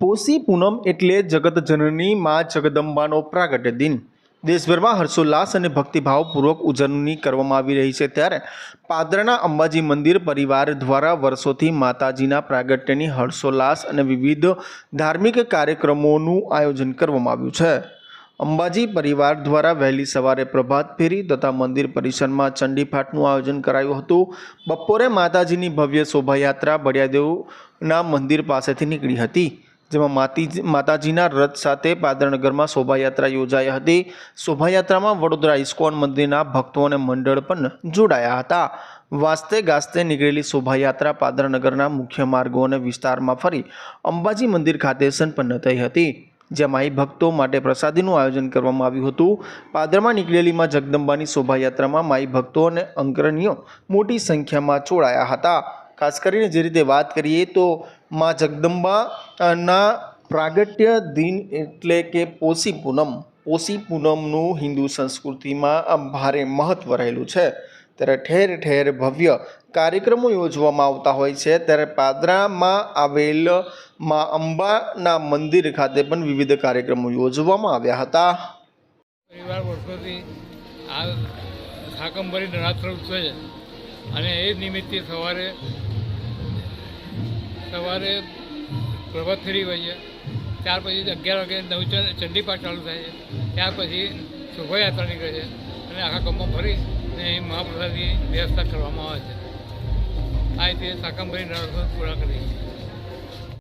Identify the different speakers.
Speaker 1: પોષી પૂનમ એટલે જગતજનની મા જગદંબાનો પ્રાગટ્ય દિન. દેશભરમાં હર્ષોલ્લાસ અને ભક્તિભાવપૂર્વક ઉજવણી કરવામાં આવી રહી છે ત્યારે પાદરના અંબાજી મંદિર પરિવાર દ્વારા વર્ષોથી માતાજીના પ્રાગટ્યની હર્ષોલ્લાસ અને વિવિધ ધાર્મિક કાર્યક્રમોનું આયોજન કરવામાં આવ્યું છે. અંબાજી પરિવાર દ્વારા વહેલી સવારે પ્રભાત ફેરી તથા મંદિર પરિસરમાં ચંડીપાઠનું આયોજન કરાયું હતું. બપોરે માતાજીની ભવ્ય શોભાયાત્રા બળિયાદેવના મંદિર પાસેથી નીકળી હતી. જેમાં માતી માતાજીના રથ સાથે પાદરનગરમાં શોભાયાત્રા યોજાઈ હતી. શોભાયાત્રામાં વડોદરા ઇસ્કોન મંદિરના ભક્તો અને મંડળ પણ જોડાયા હતા. વાસ્તે ગાસ્તે નીકળેલી શોભાયાત્રા પાદરનગરના મુખ્ય માર્ગો અને વિસ્તારમાં ફરી અંબાજી મંદિર ખાતે સંપન્ન થઈ હતી. જેમાં માઈ ભક્તો માટે પ્રસાદીનું આયોજન કરવામાં આવ્યું હતું. પાદરમાં નીકળેલી માં જગદંબાની શોભાયાત્રામાં માઈ ભક્તો અને અંકરણીઓ મોટી સંખ્યામાં જોડાયા હતા. ખાસ કરીને જે રીતે વાત કરીએ તો માં જગદંબાના પ્રાગટ્ય દિન એટલે કે પોષી પૂનમ. પોષી પૂનમનું હિન્દુ સંસ્કૃતિમાં ભારે મહત્ત્વ રહેલું છે. ત્યારે ઠેર ઠેર ભવ્ય કાર્યક્રમો યોજવામાં આવતા હોય છે. ત્યારે પાદરામાં આવેલમાં અંબાના મંદિર ખાતે પણ વિવિધ કાર્યક્રમો યોજવામાં આવ્યા હતા.
Speaker 2: પરિવાર વર્ષોથી ઉત્સવ છે. અને એ નિમિત્તે સવારે સવારે પ્રભાત ફેરી હોય છે ત્યાર પછી અગિયાર વાગે નવ ચંડીપાઠ ચાલુ થાય છે. ત્યાર પછી શોભાયાત્રા નીકળે છે અને આખા ગામમાં ફરી અને અહીં મહાપ્રસાદની વ્યવસ્થા કરવામાં આવે છે. આ રીતે શાકંભરી નરસો પૂરા કરીએ. છીએ